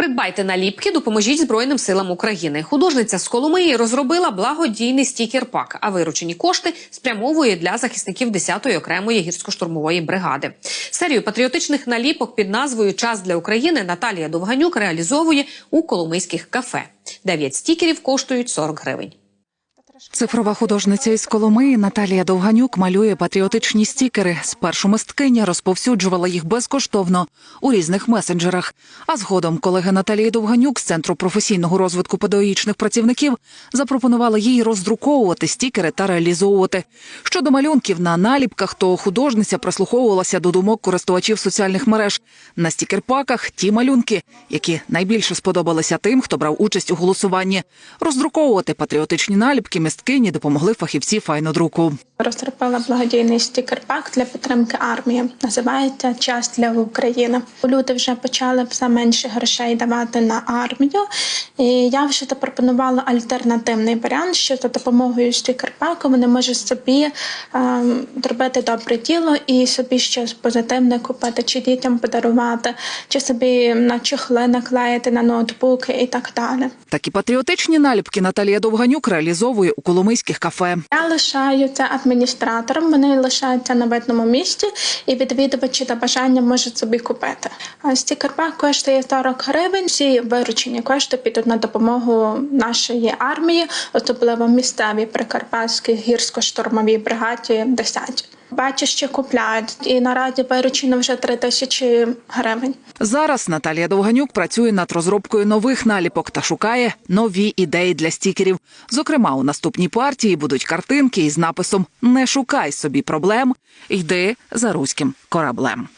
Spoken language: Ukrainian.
Придбайте наліпки, допоможіть Збройним силам України. Художниця з Коломиї розробила благодійний стікер-пак, а виручені кошти спрямовує для захисників 10-ї окремої гірсько-штурмової бригади. Серію патріотичних наліпок під назвою Час для України Наталія Довганюк реалізовує у коломийських кафе. Дев'ять стікерів коштують 40 гривень. Цифрова художниця із Коломиї Наталія Довганюк малює патріотичні стікери. Спершу мисткиня розповсюджувала їх безкоштовно у різних месенджерах. А згодом колеги Наталії Довганюк з центру професійного розвитку педагогічних працівників запропонували їй роздруковувати стікери та реалізовувати. Щодо малюнків на наліпках, то художниця прислуховувалася до думок користувачів соціальних мереж. На стікерпаках ті малюнки, які найбільше сподобалися тим, хто брав участь у голосуванні. Роздруковувати патріотичні наліпки мисткині допомогли фахівці файнодруку. Розробила благодійний стікер-пак для підтримки армії. Називається Час для України. Люди вже почали все менше грошей давати на армію. І я вже запропонувала альтернативний варіант, що за допомогою стікер-паку вони можуть собі е, зробити добре діло і собі щось позитивне купити, чи дітям подарувати, чи собі на чохли наклеїти на ноутбуки і так далі. Такі патріотичні наліпки Наталія Довганюк реалізовує у коломийських кафе. Я лишаю це адміністратором. Вони лишаються на видному місці, і відвідувачі та бажання можуть собі купити. А стікерпак коштує 40 гривень. Всі виручені кошти підуть на допомогу нашої армії, особливо місцевій прикарпатській гірсько-штурмовій бригаді 10. Що купляють, і наразі виручено вже 3 тисячі гривень. Зараз Наталія Довганюк працює над розробкою нових наліпок та шукає нові ідеї для стікерів. Зокрема, у наступній партії будуть картинки із написом Не шукай собі проблем, йди за руським кораблем.